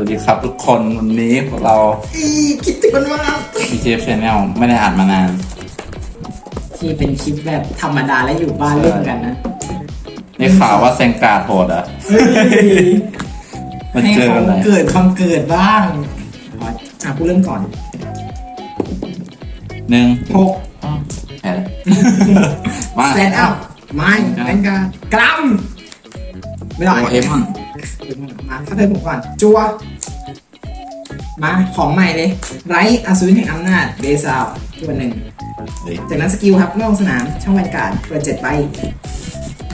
วัสดีครับทุกคนวันนี้พวกเราอีคิดถึงมันมาก BJF Channel ไม่ได้อ่านมานาน ที่เป็นคลิปแบบธรรมดาและอยู่บ้านเล่นกันนะได้ข่าวว่าเซงการ์ดโหดเหรอะมันให้เจอเขาอะไรเกิดความเกิดบ้างอ๋ออะกูเริ่มก่อนหนึ่งหกอ้าวแพ้แล้วมาแซนอัพไม่แมนการกรัมไม่ต้องโอเอมอน มาถ้าเธอผมก่อน จัว มาของใหม่เลย ไรอาซูนแห่งอำนาจเบซาวตัวหนึ่งเฮ้ยจากนั้นสกิลครับเมื่อลงสนามช่องแวนการ์ดเปิดเจ็ดใบ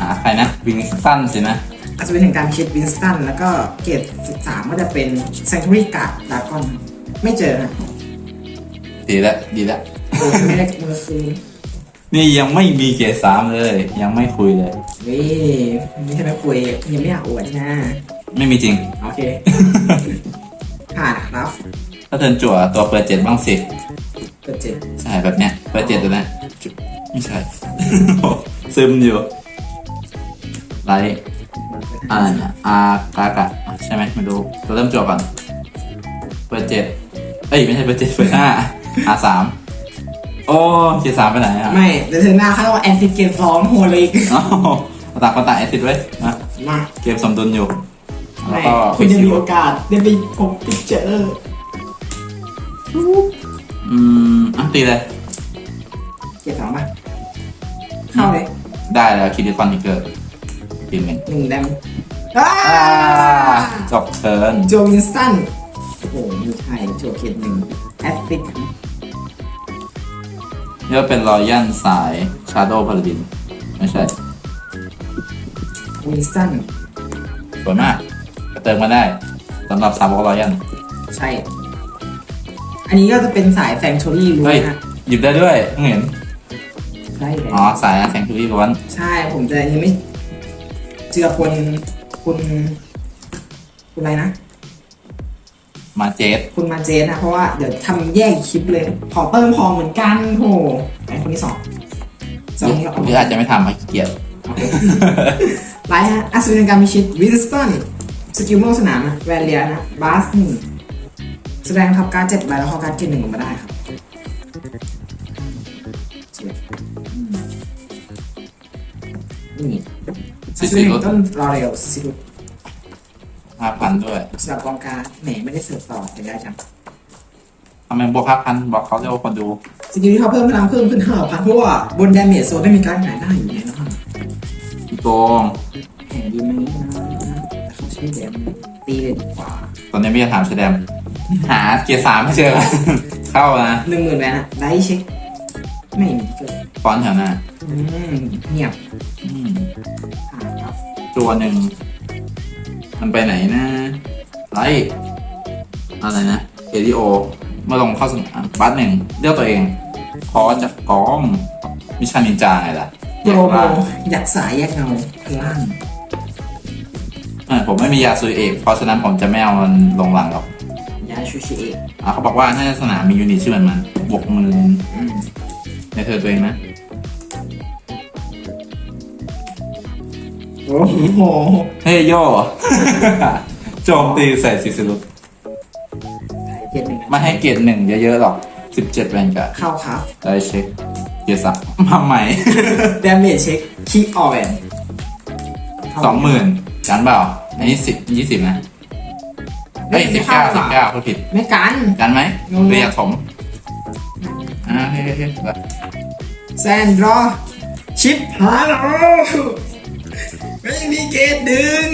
หาใครนะวิงสตันสินะอาจจะเป็นถึงการคิดวินสตัน แล้วก็เกรด13ก็จะเป็น Sanctuary Guard Dragon ไม่เจอนะดีแล้วดีแล้วโอ้ยไม่ได้มือคืนนี่ยังไม่มีเกรดสามเลย ยังไม่คุยเลยเว้ยไม่ใช่ไม่คุยยังไม่อยากอวดนะไม่มีจริง โอเค ผ่านครับถ้าเทิร์นจั่วตัวเปิดเจ็ดบ้างสิ เปิดเจ็ดใช่แบบเนี้ยเปิดเจ็ดตัวเนี้ยจุ๊บไม่ใช่ ซึมอยู่ไลท์อะไรเนี่ยอากากะใช่ไหมไม่รู้ตัวเริ่มจั่วก่อน เปิดเจ็ดเอ้ยไม่ใช่เปิดเจ็ดเปิดห้าอาสามโอ้เกียร์สามไปไหนอะไม่เดี๋ยวเธอหน้าเขาต้องแอนติเกตสองโฮลิก เอ้าเอาต่างคนต่างแอซิดไว้นะมาเกมสมดุลอยู่ แล้วไม่ก็คุณจะมีโอกาสได้ไปพบพิเจอร์อืมอะตีเลยเกตสองป่ะเข้าเลย ได้แล้วคิดดิคอนอีกเกิดทีมหนึ่งหนึ่งแดมอ้าอ่าจบเทิร์นโจวินสตันโอ้โหไม่ใช่โจเกตหนึ่งแอตติกเรียกว่าเป็นรอยัลสายชาร์โดพาราดิน ไม่ใช่ วินสตันสวยมากก็เติมมาได้สำหรับสามบอกรอยัลใช่ อันนี้ก็จะเป็นสายแฟงชอรี่รู้เฮ้ย นะ หยิบได้ด้วยเพิ่งเห็น ใช่เลยอ๋อ สายแสงทูรี่ล้วนใช่ผมจะยังไม่ เจอคนคุณคุณอะไรนะ มาเจสคุณมาเจนนะเพราะว่าเดี๋ยวทำแยกอีกคลิปเลย ขอเติมของเหมือนกันโหไอคนที่สองสองนี้เราเอาหรืออาจจะไม่ทำเพราะขี้เกียจโอเค ไลท์ฮะอัศวินการมิชิตวินสตันสกิลโมสนามนะแวนเลียนะบาสหนึ่งแสดงทับการดเจ็ดใบแล้วขอการดเกณฑ์หนึ่งลงมาได้ครับสวยอืมนี่ซิซิซิลิรุต้นรอเร็วซิลุห้าพันด้วยสำหรับกองการแหมไม่ได้เสิร์ฟต่อแต่ได้จังทำไมบวกห้าพันบอกเขาเรียกว่าคนดูสกิลที่เขาเพิ่มพลังเพิ่มขึ้นห้าพันเพราะว่าบนดาเมจโซนได้มีการหงายได้อยู่แน่นอนพี่โกงแหม ดีไหมนะแต่เขาใช้แดมตีเลยดีกว่าตอนนี้ไม่จะถามแสดงหาเกียร์สามไม่เจอ เข้านะหนึ่งหมื่นแวนอะได้เช็ค ไม่มีเกิดฟอนต์แถวหน้าอืมเงียบอืมผ่านครับตัวหนึ่งมันไปไหนนะไลท์อะไรนะเอริโอเมื่อลงเข้าสนามบัสหนึ่งเลือกตัวเองพอจากกองมิชานินจาไงล่ะโปรโมแยกร่างยักษ์สายแยกเงาข้างล่าง เออผมไม่มียาซุยเอกเพราะฉะนั้นผมจะไม่เอามันลงหลังหรอกยาชูชิเอะอะเขาบอกว่าถ้าสนามมียูนิตชื่อมันมันบวกมืออืมในเธอตัวเองนะ โอ้โหเฮ้ยโยโจมตีใส่ซิซิลุสเกียรติหนึ่งไม่ให้เกียรติหนึ่งเยอะๆหรอก 17แวนกะเข้าครับได้เช็คเกียร์สักมาใหม่ ดาเมจเช็คคีออแวนสองหมื่น กันเปล่าอันนี้สิบยี่สิบนะเฮ้ยสิบเก้าสิบเก้าพูดผิดไม่กัน กันไหมงงๆเรียกผมอ่าเฮ้ยเฮ้ยเฮ้ยแบบแซนดรอชิปฮาโลไม่มีเกตดึง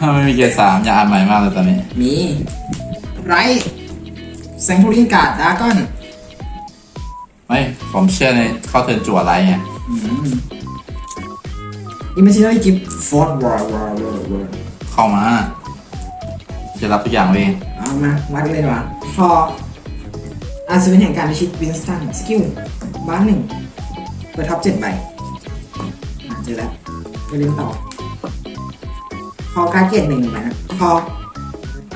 ถ้าไม่มีเกียร์สามอย่าอ่านใหม่มากเลยตอนนี้ มีไรแซงทูรินการ์ดดากอนไม่ผมเชื่อในเข้าเทิร์นจั่วไรไง อิมเมจินารีกิฟฟอร์ดวอร์วอร์วอร์วอร์เข้ามา จะรับทุกอย่างเองเอามาวัดกันเลยดีกว่าพออาศวินแห่งการพิชิตวินสตันสกิลบ้านหนึ่งเปิดท็อปเจ็ดใบอะเจอแล้วไปเล่นต่อ พอการดเกตหนึ่งใบนะพอ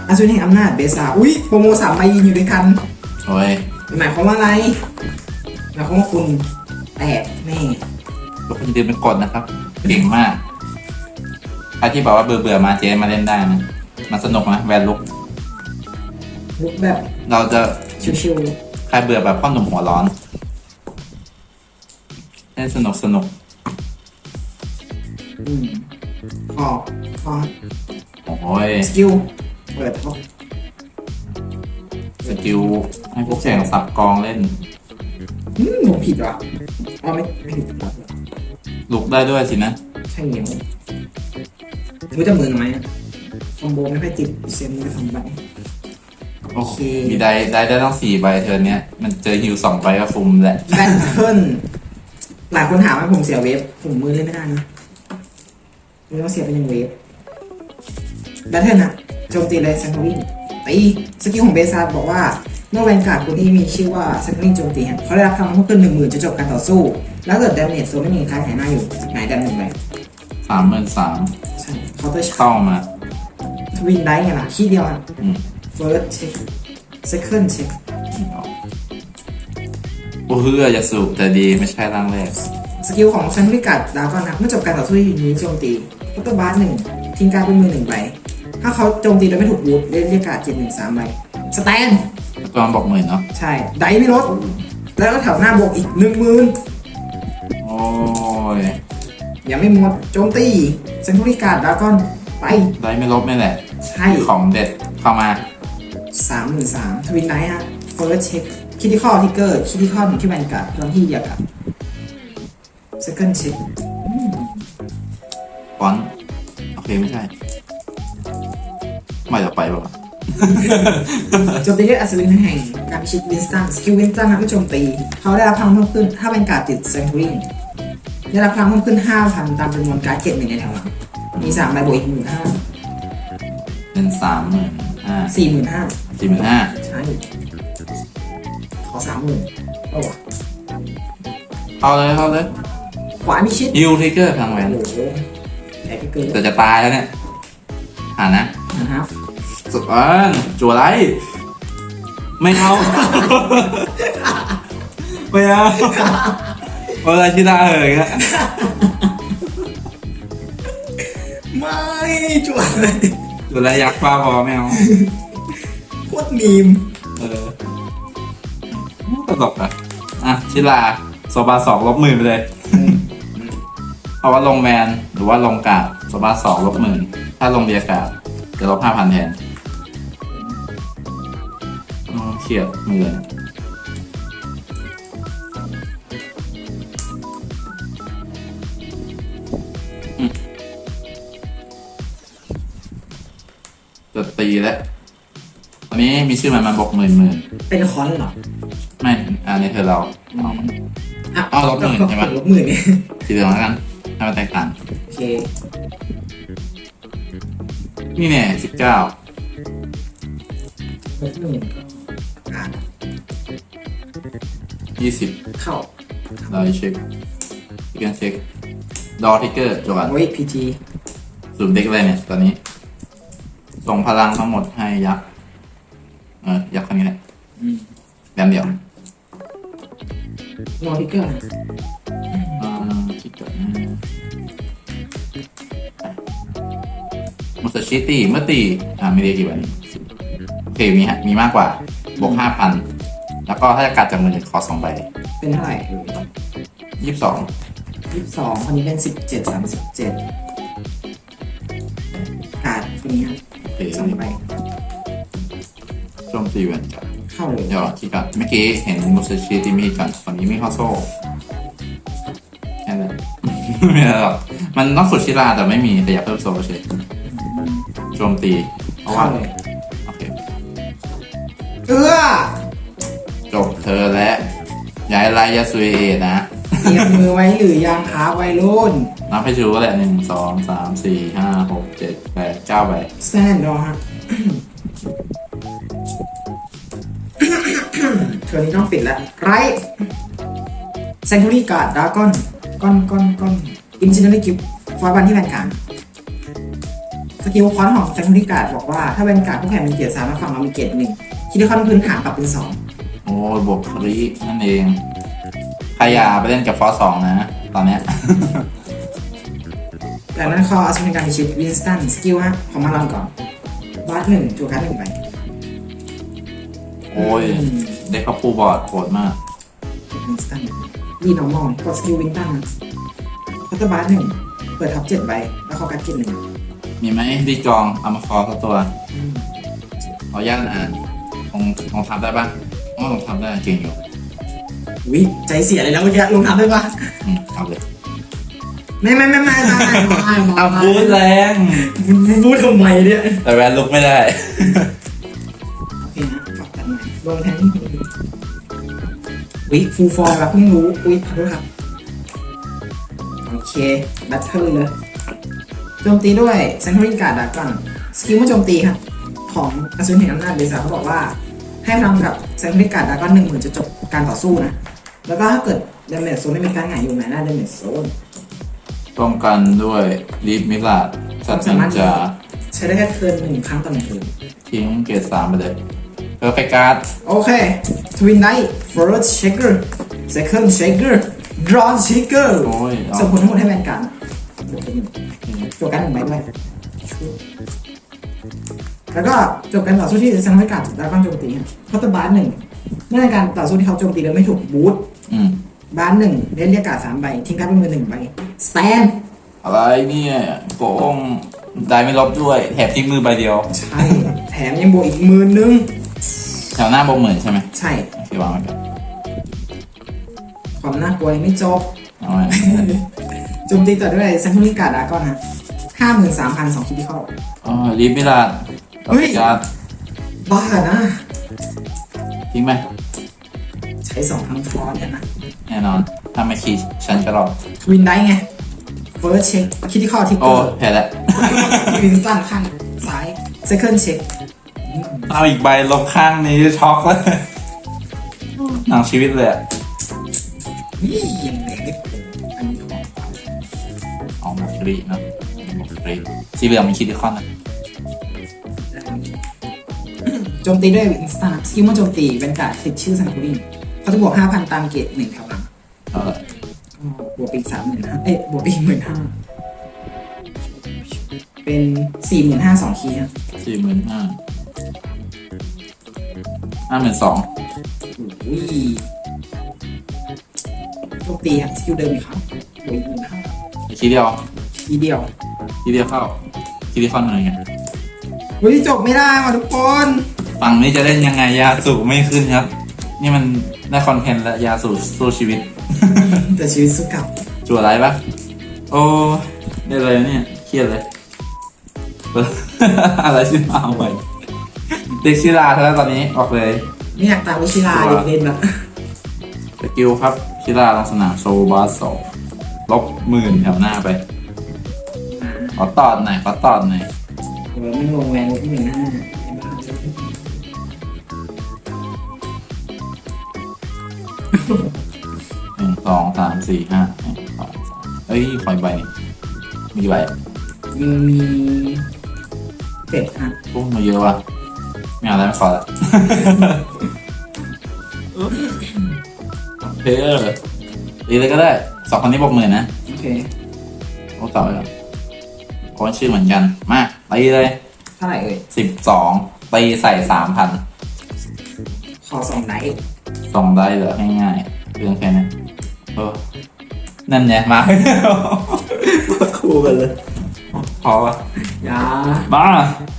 อาศวินแห่งอำนาจเบซาอุ้ยโปรโมสามใบยืนอยู่ด้วยกันโอ้ยหมายความว่าอะไรหมายความว่าคุณแตกแน่ทุกคนดืมเป็นกฎนะครับ เก่งมากใครที่บอกว่าเบื่อเบื่อๆมาเจมาเล่นได้นะมันสนุกนะแวนลุก ลุกแบบเราจะชิวใครเบื่อแบบพ่อหนุ่มหัวร้อนเล่นสนุกสนุกๆอืมพอพอโอ้ยสกิลเปิดท็อปสกิลให้พวกแข่งสับกองเล่นอืมผมผิดว่ะอ๋อไม่ไม่ผิดครั บลุกได้ด้วยสินะ ใช่เหนียวรู้จะมือไหมอะคอมโบไม่ค่อยติดเซมไม่ทำไปโอ้โหโอเค มีได้ได้ได้ต้องสี่ใบเทิร์นเนี้ยมันเจอฮิวสองใบก็ฟุมแหละ แบทเทิลหลายคนถามว่าผมเสียเวฟผมมือเล่นไม่ได้นะไม่ต้องเสียเป็นยังเวฟแบทเทิลอะโจมตีเลยซันทวินตีสกิลของเบซาบอกว่า เมื่อแวนการ์ดคนที่มีชื่อว่าซันทวินโจมตีฮะเขาได้รับพลังเพิ่มขึ้นหนึ่งหมื่นจะจบการต่อสู้ แล้วเกิดดาเมจโซนไม่มีใครหายหน้าอยู่หายดาหนึ่งไปสามหมื่นสามใช่เคาน์เตอร์ชาเข้ามาทวินได้ไงล่ะขี้เดียวอะอืม first check second check โอ้เฮือจะสูบแต่ดีไม่ใช่ร่างแรกสกิลของซันทวิกัดดาวก็นะเมื่อจบการต่อสู้ที่นี้โจมตีเคาน์เตอร์บาร์หนึ่งทิ้งการดเป็นมือหนึ่งใบถ้าเขาโจมตีโดยไม่ถูกบูทเรียกเรียกการ์ดเจ็ดหนึ่งสามใบสแตนตอนบอกหมื่นเนาะใช่ ไดไม่ลดแล้วก็แถวหน้าบวกอีกหนึ่งหมื่นโอ้ ยยังไม่หมดโจมตีเซนทูริการ์ดดากอนไป ได้ไม่ลบไม่แหละ ใช่ของเด็ดเข้ามาสามหมื่นสามทวินไนท์ฮะเฟิร์สเช็คคิติคอลทิกเกอร์คิติคอลที่แวนการ์ดพลังที่เดียวกับเซคันด์เช็คฟอนต์โอเคไม่ใช่ ไม่จะไปป่ะโจมตีด้วยอัศวินแห่งการพิชิตวินสตันสกิลวินสตันนะเมื่อโจมตี เขาได้รับพลังเพิ่มขึ้น ถ้าแวนการ์ดติดเซนทูริ ได้รับพลังเพิ่มขึ้นห้าพันตามจำนวนการ์ดเก็บหนึ่งในแถวหลังมีสามใบบวกอีกหมื่นห้าเป็นสามหมื่นห้าสี่หมื่นห้าสี่หมื่นห้าใช่ขอสามหมื่นโอ้วะเข้าเลยเข้าเลยขวามีชิดฮิวทริกเกอร์ทางแหวโอ้นโหแพ้พี่เกินแต่จะตายแล้วเนี่ยหานะนะครับสุดอ่อนจัวไร ไม่เอา ไม่เอา เวลาชิดาเหยอะไม่จวนเลยจัวไรยักษ์ป้าพอไม่เอาโคตรมีมเออตลกอะอะชิลาโซบาสองลบหมื่นไปเลยเพราะว่าลงแมนหรือว่าลงกาดโซบาสองลบหมื่นถ้าลงเดียกาดจะลบห้าพันแทนอ๋อเครียดมือเนี่ย จะตีแล้ววันนี้มีชื่อมันมาบอกหมื่นหมื่นเป็นคอนเหรอไม่อันนี้เธอเราเอาอะอ้าวลบหมื่นใช่ไหมลบหมื่นเนี่ยสีเหลืองแล้วกันให้มันแตกต่างโอเคนี่เนี่ยสิบเก้าลบหมื่นอะยี่สิบเข้าเราเช็คทิกเกอร์เช็คดอทิกเกอร์จบกันโอ้ยพีจีสูมเด็กอะไรเนี่ยตอนนี้ ส่งพลังทั้งหมดให้ยักษ์เออยักษ์คนนี้แหละแดมเดียวโนทิกเกอร์นะอ่าคิดก่อนนะมุสชิตีเมื่อตีอ่าไม่ได้กี่วันโอเคมีฮะมีมากกว่าบวกห้าพันแล้วก็ถ้าจะกัดจากมือขอสองใบเป็นเท่าไหร่ยี่สิบสองยี่สิบสองคนนี้เป็นสิบเจ็ดสามสิบเจ็ด อเคสองใบโจมตีเวนกันเข้าเลยเดี๋ยวคิดก่อนเมื่อกี้เห็นมุสชิตีมีก่อนฝั่งนี้มีข้อโซ่แค่นั้นไม่อะไรหรอกมันต้องฝึกชิลาแต่ไม่มีแต่อยากเพิ่มโซ่เฉยโจมตีเพราะว่าเข้าเลยโอเคเอื้อจบเธอและย้ายไลยาซุเอนะเต รียมมือไว้หรือยังครับวัยรุ่นนับให้ชูก็แหละหนึ่งสองสามสี่ห้าหกเจ็ดแปดเก้าใบสแตนดอฮะเทอร์นี้ต้องปิดแล้วไรเซนทูรี่การ์ดดากอนก้อนก้อนก้อนอินจิเนอรี่กิฟฟอยบันที่แวนการ์ดสกิลคอนของเซนทูรี่การ์ดบอกว่า ถ้าแวนการ์ดผู้แข่งมีเกียรติสามแล้วฝั่งเรามีเกียรติหนึ่งคิดว่าคอนพื้นฐานปรับเป็นสองโอ้ยบวกครีนั่นเอง ใครอย่าไปเล่นกับฟอสสองนะ ตอนเนี้ย จากนั้นคออัศวินการพิชิตวินสตันสกิลฮะของมาลอนก่อนบาสหนึ่งจูการ์ดหนึ่งไปโอ้ย เด็กเขาปูบอร์ดโหดมาก วินสตันรีนอร์มอลกดสกิลวินตันพัตเตอร์บาร์หนึ่งเปิดท็อปเจ็ดใบแล้วเขากัดเจ็ดหนึ่งมีไหมดีจองเอามาคอสักตัวขออนุญาตอ่านลงลงทำได้ปะอ๋อลงทำได้เก่งอยู่ วิใจเสียเลยนะเมื่อกี้ลงทำได้ปะอืมเอาเลยไม่ไม่ไม่ไม่ไม่ไม่ไม่เอาบูทแรงพูดทำไมเนี่ยแต่แวนลุกไม่ได้โอเคนะฝากกันหน่อยลงแทนที่วิฟูฟอร์มแล้วเพิ่งรู้อุ้ยขอโทษครับโอเคแบทเทิลเลยโจมตีด้วยเซนทรัลการ์ดดากอนสกิลเมื่อโจมตีครับของอสูรแห่งอำนาจเบซ่าเขาบอกว่าให้พลังกับเซนทรัลการ์ดดากอนหนึ่งหมื่นจะจบการต่อสู้นะ แล้วก็ถ้าเกิดเดเมจโซนไม่มีการหงายอยู่ไหนหน้าเดเมจโซน ป้องกันด้วยลีฟมิลาดสัตว์สามารถจะใช้ได้แค่เทิร์นหนึ่งครั้งต่อหนึ่งเทิร์นทิ้งเกรดสามไปเลยเพอร์เฟกการ์ดโอเคทวินไนท์ first shaker second shaker draw shaker โอ้ยเอาส่งผลทั้งหมดให้แวนการ์ดบวกไปหนึ่งตัวการดหนึ่งใบด้วยแล้วก็จบการต่อสู้ที่ซันไว้การ์ดดราก้อนโจมตีครับพัตเตอร์บาร์หนึ่งเมื่อในการต่อสู้ที่เขาโจมตีแล้วไม่ถูกบูท อืมบาร์หนึ่งเล่นเรียกการ์ดสามใบ ทิ้งการ์ดเป็นมือหนึ่งใบสแตนอะไรเนี่ยโกงได้ไม่ลบด้วย แถบทิ้งมือใบเดียว ใช่แถมยังบวกอีกหมื่นนึง แถวหน้าบวกหมื่นใช่ไหมใช่ โอเควางไว้ก่อนความน่ากลัวยังไม่จบเอาไว้โจมตีต่อด้วยเซนทรัลการ์ดดราก้อนฮะห้าหมื่นสามพันสองคิดที่เข้า อ๋อลีฟมิลาดเฮ้ยการ์ดบ้านะ ทิ้งไหม ใช้สองครั้งทอนเนี่ยนะแน่นอนถ้าไม่ขีดฉันก็รอดทวินได้ไงเฟิร์สเช็คคิดที่ข้อทิกเกโอ้อร์แพ้แล้ววินสตันข้างซ้ายเซคันด์เช็คเอาอีกใบลบข้างนี้ช็อกเลยหนังชีวิตเลยอะนี่ยังแรงไม่พออันนี้ของออกมาฟรีเนอะบอกฟรีสีเหลืองมีคิดที่ข้อนนะโจมตีด้วยวินสตันสกิลเมื่อโจมตีเป็นการดติดชื่อสันคุริน เขาจะบวกห้าพันตามเกรดหนึ่งแถวหลังเออก็บวกไปอีกสามหมื่นห้าเอ้ยบวกไปอีกหมื่นห้าเป็นสี่หมื่นห้าสองคีย์ครับสี่หมื่นห้าห้าหมื่นสองโอ้ยโจมตีครับสกิลเดิมอีกครับบวกอีกหมื่นห้าคิดเดียว ทีเดียวคิดเดียวเข้าคิดที่ข้อนอะไรเงี้ยเฮ้ยจบไม่ได้ว่ะทุกคน ฝั่งนี้จะเล่นยังไงยาสูบไม่ขึ้นครับ นี่มัน ได้คอนเทนต์และยาสูบสู้ชีวิต แต่ชีวิตสู้กลับจั่วไรปะโอ้ได้เลยเนี่ยเครียดเลย อะไรชื่อมาเอาไปเด็กชิลาเธอแล้วตอนนี้ออกเลยไม่อยากตามวิชิลาอยากเล่นแบบสกิลครับชิลาลงสนามโซบาสสองลบหมื่นแถวหน้าไปขอตอดหน่อยขอตอดหน่อยเออไม่ลงแวนที่หนึ่งห้า หนึ่งสองสามสี่ห้าหนึ่งสองสามเอ้ยขออีกใบหนึงมีกี่ใบมีมีเป็ดฮะโอ้มาเยอะว่ะไม่เอาแล้วไม่ขอละโอเคเออดีเลยก็ได้สองคนนี้บอกหมื่นนะโอเคโอ้ต่อเลยเหรอโค้ชชื่อเหมือนกันมาตีเลยเท่าไหร่เอ่ยสิบสองตีใส่สามพันขอสองไดท์ สองได้เหรอง่ายๆเรื่องแค่นี้เออนั่นไงมาคู่กันเลยพอปะอย่ามา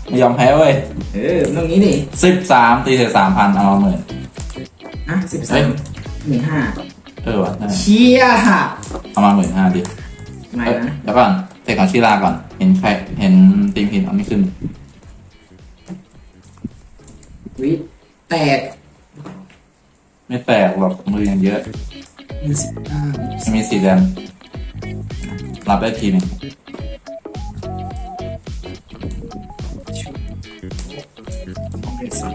ไม่ยอมแพ้เว้ยเออตรงนี้ดิสิบสามตีใส่สามพันเอามาหมื่นอะสิบเฮ้สายมหมื่นห้าเออว่ะได้เชียร์ค่ะเอามาหมื่นห้าดิไม่เอ้ยนะเดี๋ยวก่อนเตะของชิลาก่อน เห็นใครเห็นตีมผิดเอาไม่ขึ้นวิแตก ไม่แตกหรอกมือยังเยอะหนึ่งสิบเก้าจะมีสีแดงรับได้ทีหนึ่งของเรซัน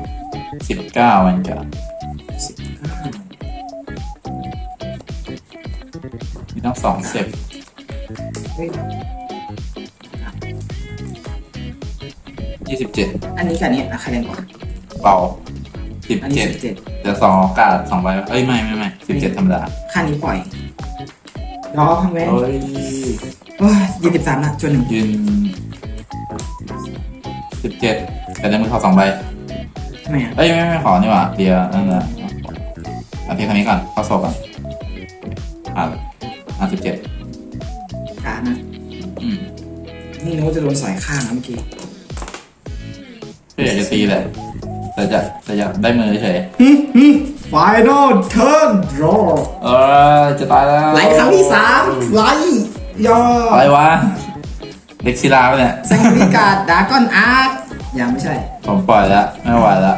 สิบเก้าวันจะสิบเก้ามีต้องสองเซฟเฮ้ยยี่สิบเจ็ดอันนี้กับอันนี้อะใครเล่นก่อนเบาสิบอันนี้เจ็ด สิบเจ็ด เดี๋ยวสองโอกาสสองใบเอ้ยไม่ไม่ไม่สิบเจ็ดธรรมดาค่านี้ปล่อยรอพังแวนโอ้ยโอ้ยยี่สิบสามละจนหนึ่งยืนสิบเจ็ดแต่ในมือเขาสองใบทำไมอะเอ้ยไม่ไม่ขอนี่หว่าเดียวนั่นแหละเอาเพียงแค่นี้ก่อนเข้าโซก่อนผ่านห้าสิบเจ็ดการดนะอืมนี่นึกว่าจะโดนสอยข้างนะเมื่อกี้ก็อยากจะตีแหละ แต่จะแต่อยากได้มือเฉยไฟนอลเทิร์นรอเออจะตายแล้วไลท์ครั้งที่สามไลท์ยออะไรวะเล็กซิลาปะเนี่ยแซงริกาดากอนอาร์ตยังไม่ใช่ ผมปล่อยแล้วไม่ไหวแล้ว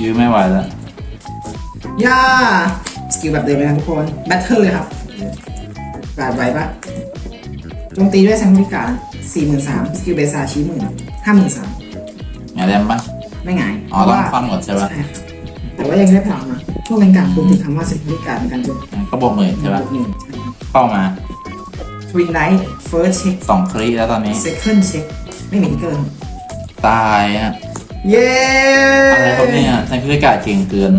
ยื้อไม่ไหวแล้วย่าสกิลแบบเดิมเลยนะทุกคนแบทเทิลเลยครับการดไวปะโจมตีด้วยแซงริกาสี่หมื่นสามสกิลเบซาชี้หมื่นห้าหมื่นสามไงายแรมปะ ไม่ไงายอ๋อต้องฟังหมดใช่ปะใช่ครับแต่ว่ายังได้พลังนะพวกเป็นการปรุงถึงคำว่าแซงริกาในการโจมตีก็บวกหมื่นใช่ปะหนึ่งใช่ครับเข้ามาทวินไนท์เฟิร์สเช็คสองคลิแล้วตอนนี้ เซคันด์เช็คไม่มีทิกเกอร์ตายอะเย้ อะไรครับเนี่ยในพิธีการเก่งเกิน